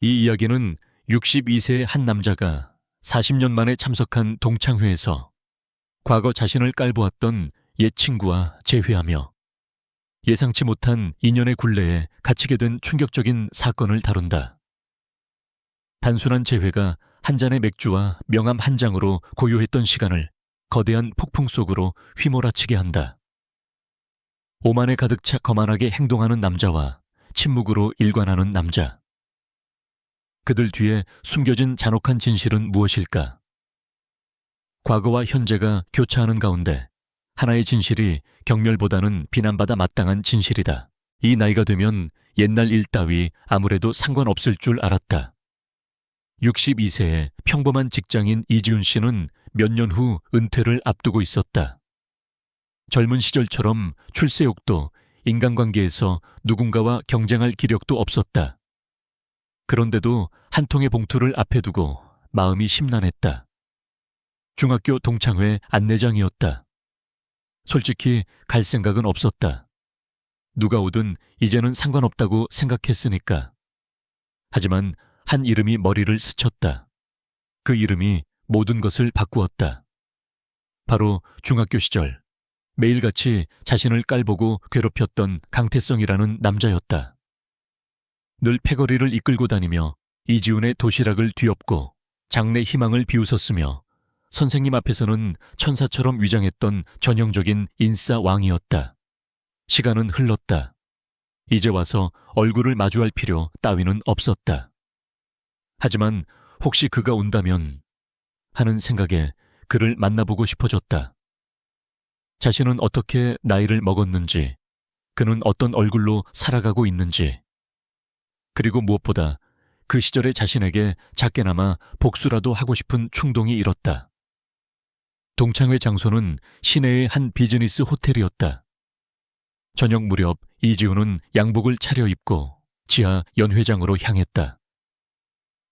이 이야기는 62세의 한 남자가 40년 만에 참석한 동창회에서 과거 자신을 깔보았던 옛 친구와 재회하며 예상치 못한 인연의 굴레에 갇히게 된 충격적인 사건을 다룬다. 단순한 재회가 한 잔의 맥주와 명함 한 장으로 고요했던 시간을 거대한 폭풍 속으로 휘몰아치게 한다. 오만에 가득 차 거만하게 행동하는 남자와 침묵으로 일관하는 남자. 그들 뒤에 숨겨진 잔혹한 진실은 무엇일까? 과거와 현재가 교차하는 가운데 하나의 진실이 경멸보다는 비난받아 마땅한 진실이다. 이 나이가 되면 옛날 일 따위 아무래도 상관없을 줄 알았다. 62세의 평범한 직장인 이지훈 씨는 몇 년 후 은퇴를 앞두고 있었다. 젊은 시절처럼 출세욕도 인간관계에서 누군가와 경쟁할 기력도 없었다. 그런데도 한 통의 봉투를 앞에 두고 마음이 심란했다. 중학교 동창회 안내장이었다. 솔직히 갈 생각은 없었다. 누가 오든 이제는 상관없다고 생각했으니까. 하지만 한 이름이 머리를 스쳤다. 그 이름이 모든 것을 바꾸었다. 바로 중학교 시절 매일같이 자신을 깔보고 괴롭혔던 강태성이라는 남자였다. 늘 패거리를 이끌고 다니며 이지훈의 도시락을 뒤엎고 장래 희망을 비웃었으며 선생님 앞에서는 천사처럼 위장했던 전형적인 인싸 왕이었다. 시간은 흘렀다. 이제 와서 얼굴을 마주할 필요 따위는 없었다. 하지만 혹시 그가 온다면 하는 생각에 그를 만나보고 싶어졌다. 자신은 어떻게 나이를 먹었는지, 그는 어떤 얼굴로 살아가고 있는지, 그리고 무엇보다 그 시절의 자신에게 작게나마 복수라도 하고 싶은 충동이 일었다. 동창회 장소는 시내의 한 비즈니스 호텔이었다. 저녁 무렵 이지훈은 양복을 차려입고 지하 연회장으로 향했다.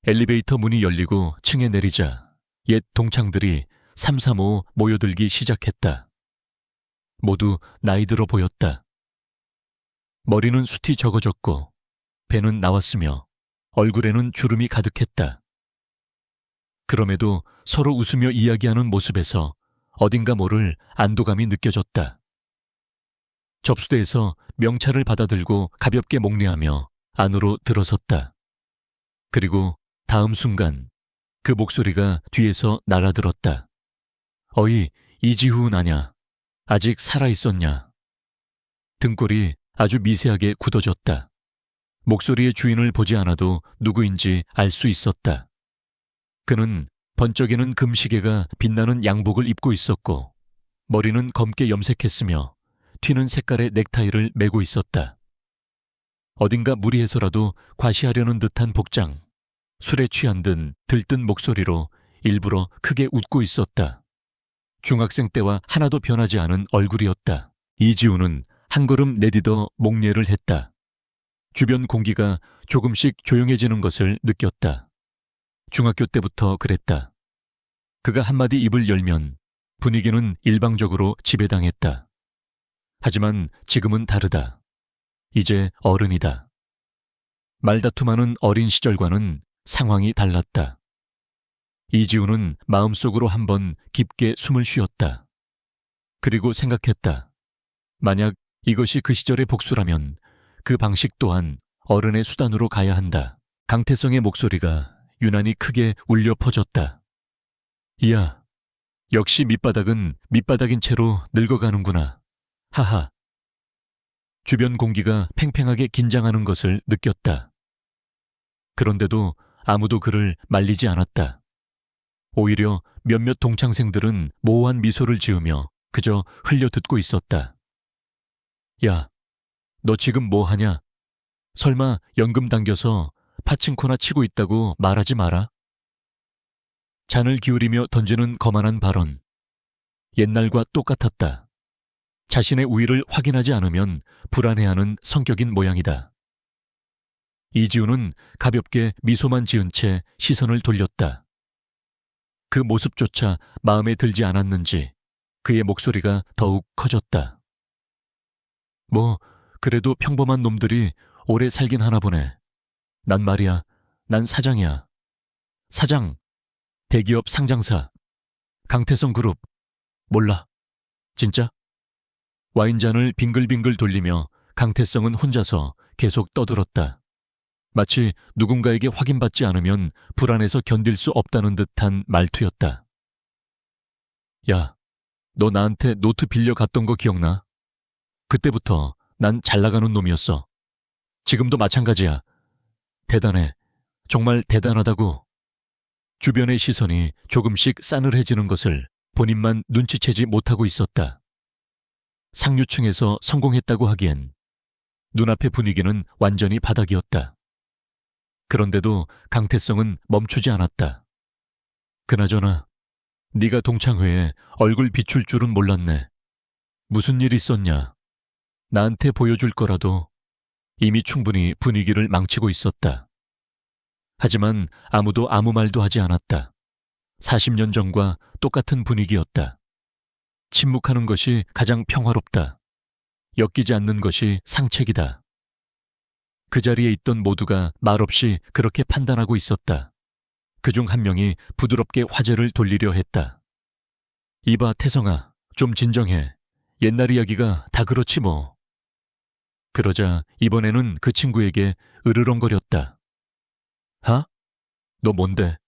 엘리베이터 문이 열리고 층에 내리자 옛 동창들이 삼삼오오 모여들기 시작했다. 모두 나이 들어 보였다. 머리는 숱이 적어졌고 배는 나왔으며 얼굴에는 주름이 가득했다. 그럼에도 서로 웃으며 이야기하는 모습에서 어딘가 모를 안도감이 느껴졌다. 접수대에서 명찰을 받아들고 가볍게 목례하며 안으로 들어섰다. 그리고 다음 순간 그 목소리가 뒤에서 날아들었다. 어이, 이지훈 아냐? 아직 살아있었냐? 등골이 아주 미세하게 굳어졌다. 목소리의 주인을 보지 않아도 누구인지 알 수 있었다. 그는 번쩍이는 금시계가 빛나는 양복을 입고 있었고 머리는 검게 염색했으며 튀는 색깔의 넥타이를 메고 있었다. 어딘가 무리해서라도 과시하려는 듯한 복장, 술에 취한 듯 들뜬 목소리로 일부러 크게 웃고 있었다. 중학생 때와 하나도 변하지 않은 얼굴이었다. 이지우는 한 걸음 내디더 목례를 했다. 주변 공기가 조금씩 조용해지는 것을 느꼈다. 중학교 때부터 그랬다. 그가 한마디 입을 열면 분위기는 일방적으로 지배당했다. 하지만 지금은 다르다. 이제 어른이다. 말다툼하는 어린 시절과는 상황이 달랐다. 이지우는 마음속으로 한번 깊게 숨을 쉬었다. 그리고 생각했다. 만약 이것이 그 시절의 복수라면 그 방식 또한 어른의 수단으로 가야 한다. 강태성의 목소리가 유난히 크게 울려 퍼졌다. 이야, 역시 밑바닥은 밑바닥인 채로 늙어가는구나. 하하. 주변 공기가 팽팽하게 긴장하는 것을 느꼈다. 그런데도 아무도 그를 말리지 않았다. 오히려 몇몇 동창생들은 모호한 미소를 지으며 그저 흘려 듣고 있었다. 야, 너 지금 뭐 하냐? 설마 연금 당겨서 파친코나 치고 있다고 말하지 마라. 잔을 기울이며 던지는 거만한 발언. 옛날과 똑같았다. 자신의 우위를 확인하지 않으면 불안해하는 성격인 모양이다. 이지우는 가볍게 미소만 지은 채 시선을 돌렸다. 그 모습조차 마음에 들지 않았는지 그의 목소리가 더욱 커졌다. 뭐, 그래도 평범한 놈들이 오래 살긴 하나 보네. 난 말이야, 난 사장이야. 사장. 대기업 상장사. 강태성 그룹. 몰라. 진짜? 와인잔을 빙글빙글 돌리며 강태성은 혼자서 계속 떠들었다. 마치 누군가에게 확인받지 않으면 불안해서 견딜 수 없다는 듯한 말투였다. 야, 너 나한테 노트 빌려 갔던 거 기억나? 그때부터 난 잘 나가는 놈이었어. 지금도 마찬가지야. 대단해. 정말 대단하다고. 주변의 시선이 조금씩 싸늘해지는 것을 본인만 눈치채지 못하고 있었다. 상류층에서 성공했다고 하기엔 눈앞의 분위기는 완전히 바닥이었다. 그런데도 강태성은 멈추지 않았다. 그나저나 네가 동창회에 얼굴 비출 줄은 몰랐네. 무슨 일 있었냐? 나한테 보여줄 거라도 이미 충분히 분위기를 망치고 있었다. 하지만 아무도 아무 말도 하지 않았다. 40년 전과 똑같은 분위기였다. 침묵하는 것이 가장 평화롭다. 엮이지 않는 것이 상책이다. 그 자리에 있던 모두가 말없이 그렇게 판단하고 있었다. 그 중 한 명이 부드럽게 화제를 돌리려 했다. 이봐, 태성아, 좀 진정해. 옛날 이야기가 다 그렇지 뭐. 그러자 이번에는 그 친구에게 으르렁거렸다. 하? 너 뭔데?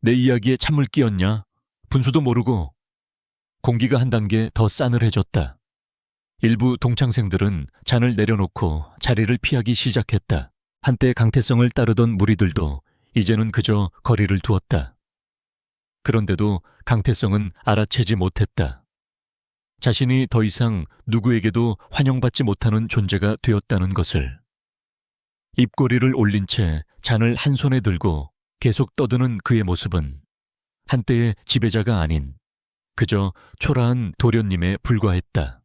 내 이야기에 찬물 끼었냐? 분수도 모르고. 공기가 한 단계 더 싸늘해졌다. 일부 동창생들은 잔을 내려놓고 자리를 피하기 시작했다. 한때 강태성을 따르던 무리들도 이제는 그저 거리를 두었다. 그런데도 강태성은 알아채지 못했다. 자신이 더 이상 누구에게도 환영받지 못하는 존재가 되었다는 것을. 입꼬리를 올린 채 잔을 한 손에 들고 계속 떠드는 그의 모습은 한때의 지배자가 아닌 그저 초라한 도련님에 불과했다.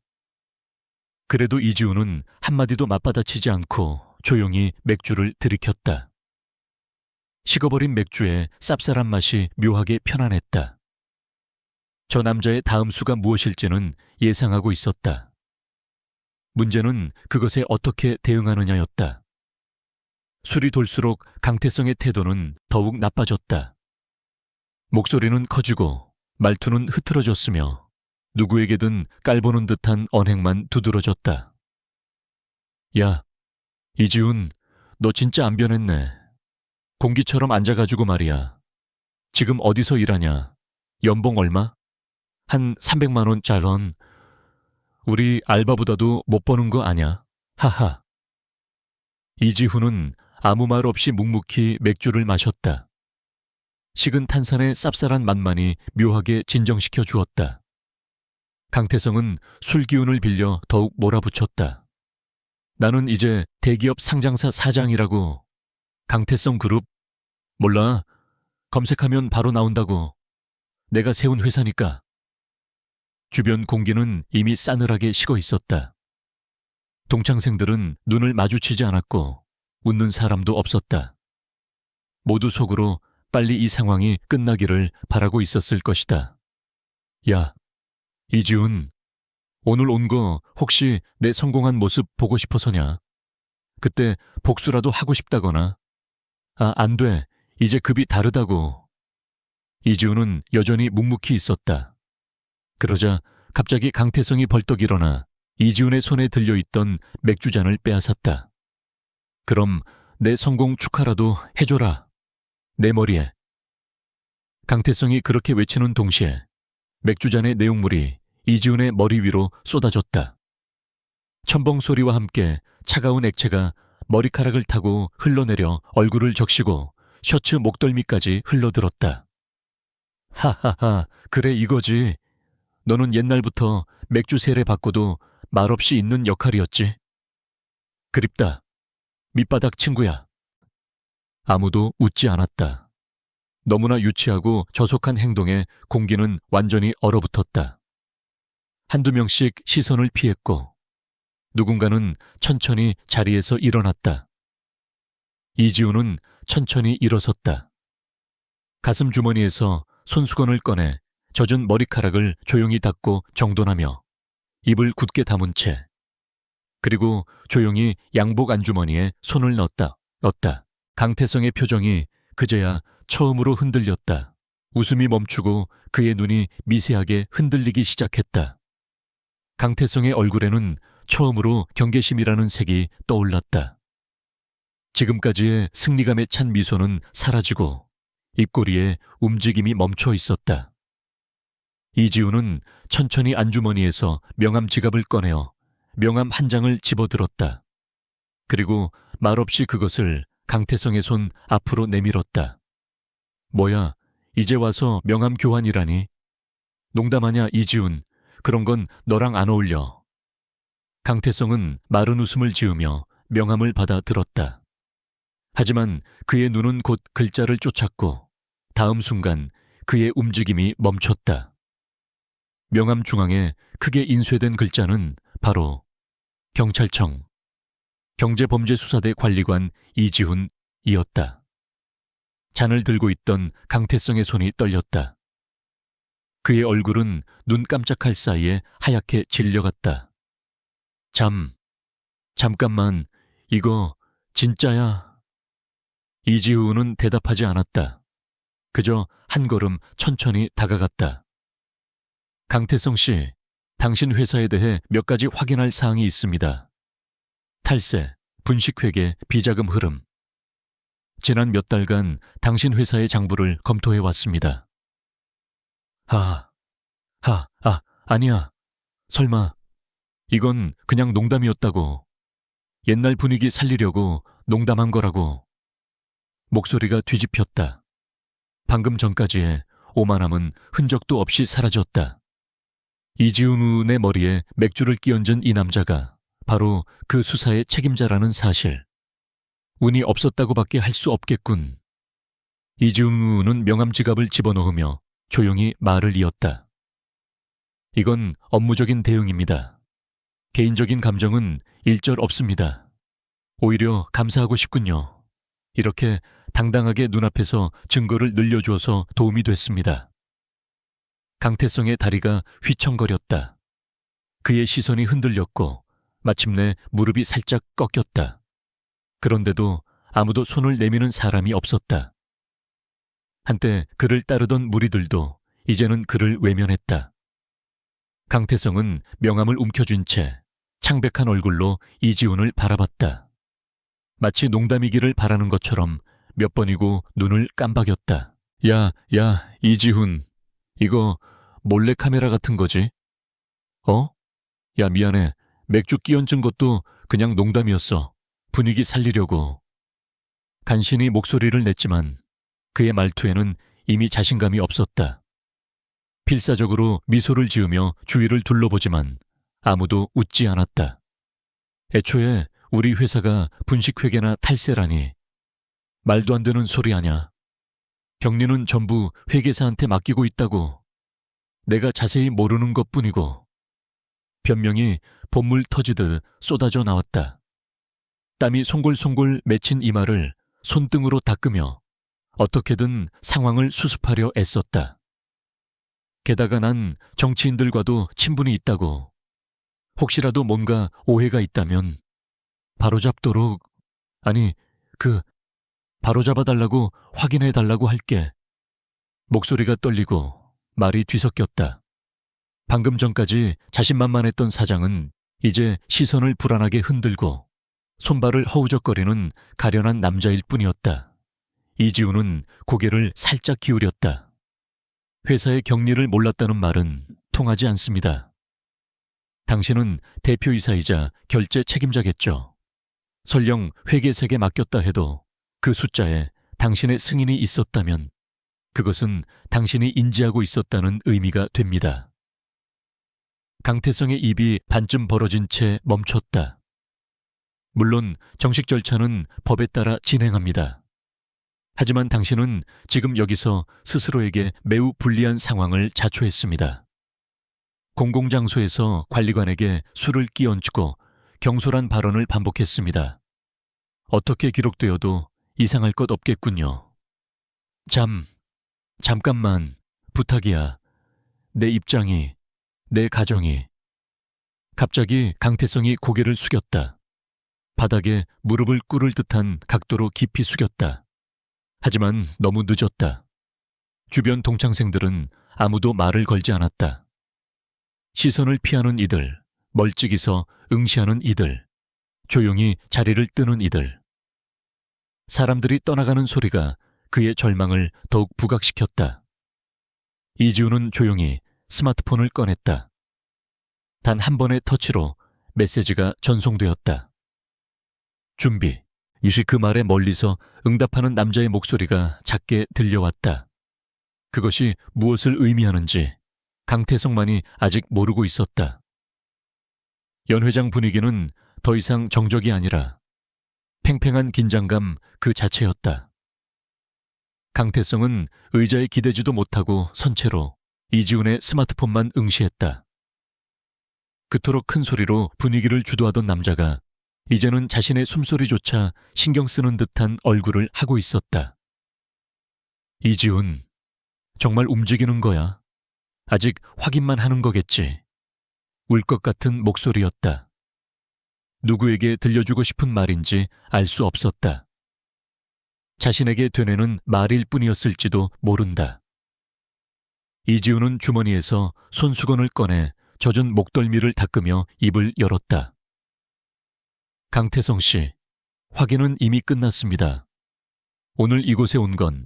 그래도 이지우는 한마디도 맞받아치지 않고 조용히 맥주를 들이켰다. 식어버린 맥주에 쌉쌀한 맛이 묘하게 편안했다. 저 남자의 다음 수가 무엇일지는 예상하고 있었다. 문제는 그것에 어떻게 대응하느냐였다. 술이 돌수록 강태성의 태도는 더욱 나빠졌다. 목소리는 커지고 말투는 흐트러졌으며 누구에게든 깔보는 듯한 언행만 두드러졌다. 야, 이지훈, 너 진짜 안 변했네. 공기처럼 앉아가지고 말이야. 지금 어디서 일하냐? 연봉 얼마? 한 300만 원짜런. 우리 알바보다도 못 버는 거 아냐? 하하. 이지훈은 아무 말 없이 묵묵히 맥주를 마셨다. 식은 탄산의 쌉쌀한 맛만이 묘하게 진정시켜 주었다. 강태성은 술 기운을 빌려 더욱 몰아붙였다. 나는 이제 대기업 상장사 사장이라고. 강태성 그룹? 몰라. 검색하면 바로 나온다고. 내가 세운 회사니까. 주변 공기는 이미 싸늘하게 식어 있었다. 동창생들은 눈을 마주치지 않았고 웃는 사람도 없었다. 모두 속으로 빨리 이 상황이 끝나기를 바라고 있었을 것이다. 야, 이지훈, 오늘 온 거 혹시 내 성공한 모습 보고 싶어서냐? 그때 복수라도 하고 싶다거나. 아, 안 돼. 이제 급이 다르다고. 이지훈은 여전히 묵묵히 있었다. 그러자 갑자기 강태성이 벌떡 일어나 이지훈의 손에 들려있던 맥주잔을 빼앗았다. 그럼 내 성공 축하라도 해줘라. 내 머리에. 강태성이 그렇게 외치는 동시에 맥주잔의 내용물이 이지훈의 머리 위로 쏟아졌다. 첨벙 소리와 함께 차가운 액체가 머리카락을 타고 흘러내려 얼굴을 적시고 셔츠 목덜미까지 흘러들었다. 하하하, 그래 이거지. 너는 옛날부터 맥주 세례 받고도 말없이 있는 역할이었지. 그립다. 밑바닥 친구야. 아무도 웃지 않았다. 너무나 유치하고 저속한 행동에 공기는 완전히 얼어붙었다. 한두 명씩 시선을 피했고 누군가는 천천히 자리에서 일어났다. 이지우는 천천히 일어섰다. 가슴 주머니에서 손수건을 꺼내 젖은 머리카락을 조용히 닦고 정돈하며 입을 굳게 다문 채 그리고 조용히 양복 안주머니에 손을 넣었다. 넣었다. 강태성의 표정이 그제야 처음으로 흔들렸다. 웃음이 멈추고 그의 눈이 미세하게 흔들리기 시작했다. 강태성의 얼굴에는 처음으로 경계심이라는 색이 떠올랐다. 지금까지의 승리감에 찬 미소는 사라지고 입꼬리에 움직임이 멈춰 있었다. 이지우는 천천히 안주머니에서 명함 지갑을 꺼내어 명함 한 장을 집어들었다. 그리고 말없이 그것을 강태성의 손 앞으로 내밀었다. 뭐야, 이제 와서 명함 교환이라니? 농담하냐, 이지훈. 그런 건 너랑 안 어울려. 강태성은 마른 웃음을 지으며 명함을 받아 들었다. 하지만 그의 눈은 곧 글자를 쫓았고 다음 순간 그의 움직임이 멈췄다. 명함 중앙에 크게 인쇄된 글자는 바로 경찰청 경제범죄수사대 관리관 이지훈이었다. 잔을 들고 있던 강태성의 손이 떨렸다. 그의 얼굴은 눈 깜짝할 사이에 하얗게 질려갔다. 잠, 잠깐만, 이거 진짜야. 이지훈은 대답하지 않았다. 그저 한 걸음 천천히 다가갔다. 강태성 씨, 당신 회사에 대해 몇 가지 확인할 사항이 있습니다. 탈세, 분식회계, 비자금 흐름. 지난 몇 달간 당신 회사의 장부를 검토해 왔습니다. 하, 하, 아, 아니야. 설마, 이건 그냥 농담이었다고. 옛날 분위기 살리려고 농담한 거라고. 목소리가 뒤집혔다. 방금 전까지의 오만함은 흔적도 없이 사라졌다. 이지훈의 머리에 맥주를 끼얹은 이 남자가 바로 그 수사의 책임자라는 사실. 운이 없었다고밖에 할 수 없겠군. 이지훈은 명함 지갑을 집어넣으며 조용히 말을 이었다. 이건 업무적인 대응입니다. 개인적인 감정은 일절 없습니다. 오히려 감사하고 싶군요. 이렇게 당당하게 눈앞에서 증거를 늘려주어서 도움이 됐습니다. 강태성의 다리가 휘청거렸다. 그의 시선이 흔들렸고 마침내 무릎이 살짝 꺾였다. 그런데도 아무도 손을 내미는 사람이 없었다. 한때 그를 따르던 무리들도 이제는 그를 외면했다. 강태성은 명함을 움켜쥔 채 창백한 얼굴로 이지훈을 바라봤다. 마치 농담이기를 바라는 것처럼 몇 번이고 눈을 깜박였다. 야, 야, 이지훈. 이거 몰래카메라 같은 거지? 어? 야, 미안해. 맥주 끼얹은 것도 그냥 농담이었어. 분위기 살리려고. 간신히 목소리를 냈지만 그의 말투에는 이미 자신감이 없었다. 필사적으로 미소를 지으며 주위를 둘러보지만 아무도 웃지 않았다. 애초에 우리 회사가 분식회계나 탈세라니. 말도 안 되는 소리 아냐. 격리는 전부 회계사한테 맡기고 있다고. 내가 자세히 모르는 것 뿐이고. 변명이 봇물 터지듯 쏟아져 나왔다. 땀이 송골송골 맺힌 이마를 손등으로 닦으며 어떻게든 상황을 수습하려 애썼다. 게다가 난 정치인들과도 친분이 있다고. 혹시라도 뭔가 오해가 있다면 바로잡도록, 아니, 그, 바로잡아달라고 확인해달라고 할게. 목소리가 떨리고 말이 뒤섞였다. 방금 전까지 자신만만했던 사장은 이제 시선을 불안하게 흔들고 손발을 허우적거리는 가련한 남자일 뿐이었다. 이지우는 고개를 살짝 기울였다. 회사의 격리를 몰랐다는 말은 통하지 않습니다. 당신은 대표이사이자 결제 책임자겠죠. 설령 회계색에 맡겼다 해도 그 숫자에 당신의 승인이 있었다면 그것은 당신이 인지하고 있었다는 의미가 됩니다. 강태성의 입이 반쯤 벌어진 채 멈췄다. 물론 정식 절차는 법에 따라 진행합니다. 하지만 당신은 지금 여기서 스스로에게 매우 불리한 상황을 자초했습니다. 공공장소에서 관리관에게 술을 끼얹고 경솔한 발언을 반복했습니다. 어떻게 기록되어도 이상할 것 없겠군요. 잠, 잠깐만, 부탁이야. 내 입장이, 내 가정이. 갑자기 강태성이 고개를 숙였다. 바닥에 무릎을 꿇을 듯한 각도로 깊이 숙였다. 하지만 너무 늦었다. 주변 동창생들은 아무도 말을 걸지 않았다. 시선을 피하는 이들, 멀찍이 서 응시하는 이들, 조용히 자리를 뜨는 이들. 사람들이 떠나가는 소리가 그의 절망을 더욱 부각시켰다. 이지우는 조용히 스마트폰을 꺼냈다. 단 한 번의 터치로 메시지가 전송되었다. 준비. 이시 그 말에 멀리서 응답하는 남자의 목소리가 작게 들려왔다. 그것이 무엇을 의미하는지 강태성만이 아직 모르고 있었다. 연 회장 분위기는 더 이상 정적이 아니라 팽팽한 긴장감 그 자체였다. 강태성은 의자에 기대지도 못하고 선체로 이지훈의 스마트폰만 응시했다. 그토록 큰 소리로 분위기를 주도하던 남자가 이제는 자신의 숨소리조차 신경 쓰는 듯한 얼굴을 하고 있었다. 이지훈, 정말 움직이는 거야. 아직 확인만 하는 거겠지. 울 것 같은 목소리였다. 누구에게 들려주고 싶은 말인지 알 수 없었다. 자신에게 되뇌는 말일 뿐이었을지도 모른다. 이지우는 주머니에서 손수건을 꺼내 젖은 목덜미를 닦으며 입을 열었다. 강태성 씨, 확인은 이미 끝났습니다. 오늘 이곳에 온 건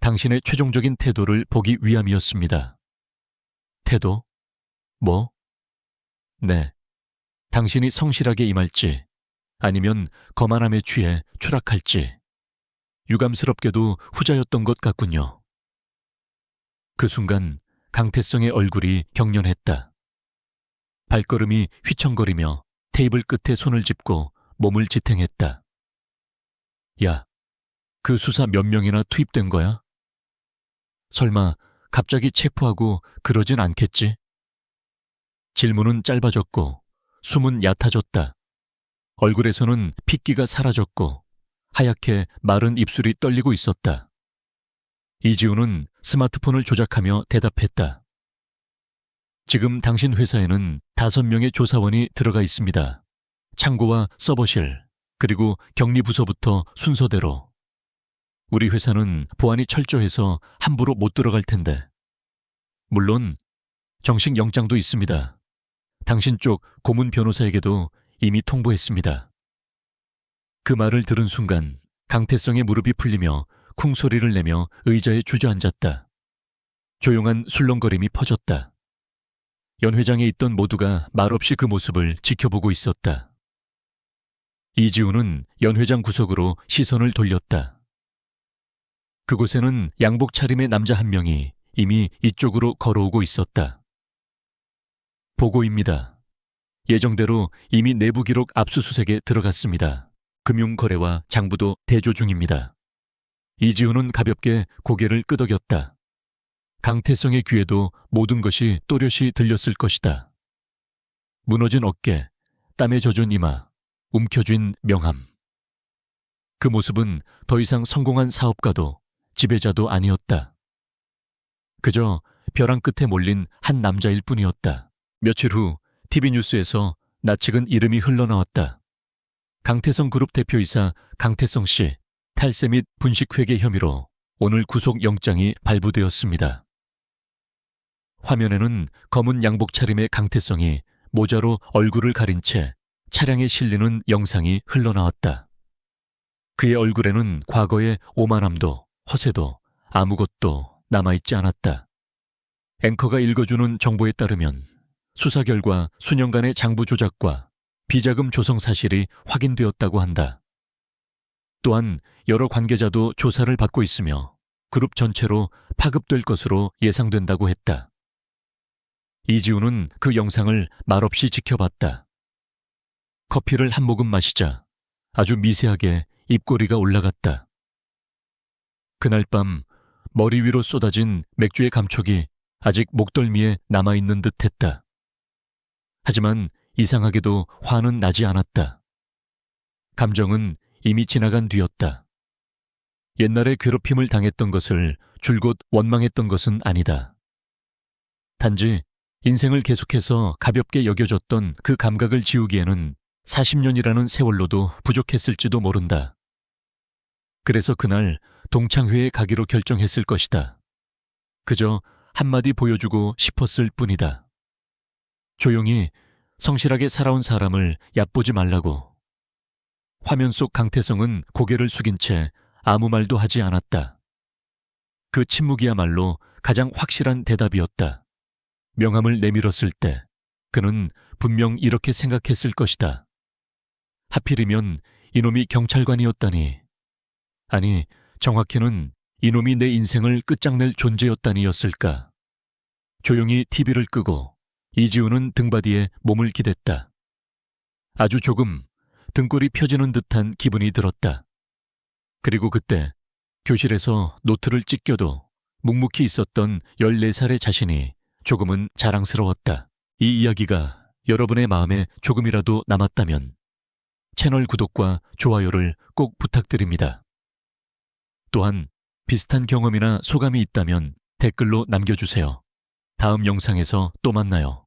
당신의 최종적인 태도를 보기 위함이었습니다. 태도? 뭐? 네. 당신이 성실하게 임할지, 아니면 거만함에 취해 추락할지. 유감스럽게도 후자였던 것 같군요. 그 순간 강태성의 얼굴이 경련했다. 발걸음이 휘청거리며 테이블 끝에 손을 짚고 몸을 지탱했다. 야, 그 수사 몇 명이나 투입된 거야? 설마 갑자기 체포하고 그러진 않겠지? 질문은 짧아졌고 숨은 얕아졌다. 얼굴에서는 핏기가 사라졌고 하얗게 마른 입술이 떨리고 있었다. 이지우는 스마트폰을 조작하며 대답했다. 지금 당신 회사에는 다섯 명의 조사원이 들어가 있습니다. 창고와 서버실, 그리고 격리부서부터 순서대로. 우리 회사는 보안이 철저해서 함부로 못 들어갈 텐데. 물론, 정식 영장도 있습니다. 당신 쪽 고문 변호사에게도 이미 통보했습니다. 그 말을 들은 순간 강태성의 무릎이 풀리며 쿵 소리를 내며 의자에 주저앉았다. 조용한 술렁거림이 퍼졌다. 연 회장에 있던 모두가 말없이 그 모습을 지켜보고 있었다. 이지우는 연 회장 구석으로 시선을 돌렸다. 그곳에는 양복 차림의 남자 한 명이 이미 이쪽으로 걸어오고 있었다. 보고입니다. 예정대로 이미 내부 기록 압수수색에 들어갔습니다. 금융거래와 장부도 대조 중입니다. 이지우는 가볍게 고개를 끄덕였다. 강태성의 귀에도 모든 것이 또렷이 들렸을 것이다. 무너진 어깨, 땀에 젖은 이마, 움켜쥔 명함. 그 모습은 더 이상 성공한 사업가도 지배자도 아니었다. 그저 벼랑 끝에 몰린 한 남자일 뿐이었다. 며칠 후 TV뉴스에서 낯익은 이름이 흘러나왔다. 강태성 그룹 대표이사 강태성 씨 탈세 및 분식회계 혐의로 오늘 구속영장이 발부되었습니다. 화면에는 검은 양복 차림의 강태성이 모자로 얼굴을 가린 채 차량에 실리는 영상이 흘러나왔다. 그의 얼굴에는 과거의 오만함도 허세도 아무것도 남아있지 않았다. 앵커가 읽어주는 정보에 따르면 수사 결과 수년간의 장부 조작과 비자금 조성 사실이 확인되었다고 한다. 또한 여러 관계자도 조사를 받고 있으며 그룹 전체로 파급될 것으로 예상된다고 했다. 이지우는 그 영상을 말없이 지켜봤다. 커피를 한 모금 마시자 아주 미세하게 입꼬리가 올라갔다. 그날 밤 머리 위로 쏟아진 맥주의 감촉이 아직 목덜미에 남아있는 듯 했다. 하지만 이상하게도 화는 나지 않았다. 감정은 이미 지나간 뒤였다. 옛날에 괴롭힘을 당했던 것을 줄곧 원망했던 것은 아니다. 단지 인생을 계속해서 가볍게 여겨졌던 그 감각을 지우기에는 40년이라는 세월로도 부족했을지도 모른다. 그래서 그날 동창회에 가기로 결정했을 것이다. 그저 한마디 보여주고 싶었을 뿐이다. 조용히 성실하게 살아온 사람을 얕보지 말라고. 화면 속 강태성은 고개를 숙인 채 아무 말도 하지 않았다. 그 침묵이야말로 가장 확실한 대답이었다. 명함을 내밀었을 때 그는 분명 이렇게 생각했을 것이다. 하필이면 이놈이 경찰관이었다니. 아니, 정확히는 이놈이 내 인생을 끝장낼 존재였다니였을까. 조용히 TV를 끄고 이지우는 등받이에 몸을 기댔다. 아주 조금 등골이 펴지는 듯한 기분이 들었다. 그리고 그때 교실에서 노트를 찢겨도 묵묵히 있었던 14살의 자신이 조금은 자랑스러웠다. 이 이야기가 여러분의 마음에 조금이라도 남았다면 채널 구독과 좋아요를 꼭 부탁드립니다. 또한 비슷한 경험이나 소감이 있다면 댓글로 남겨주세요. 다음 영상에서 또 만나요.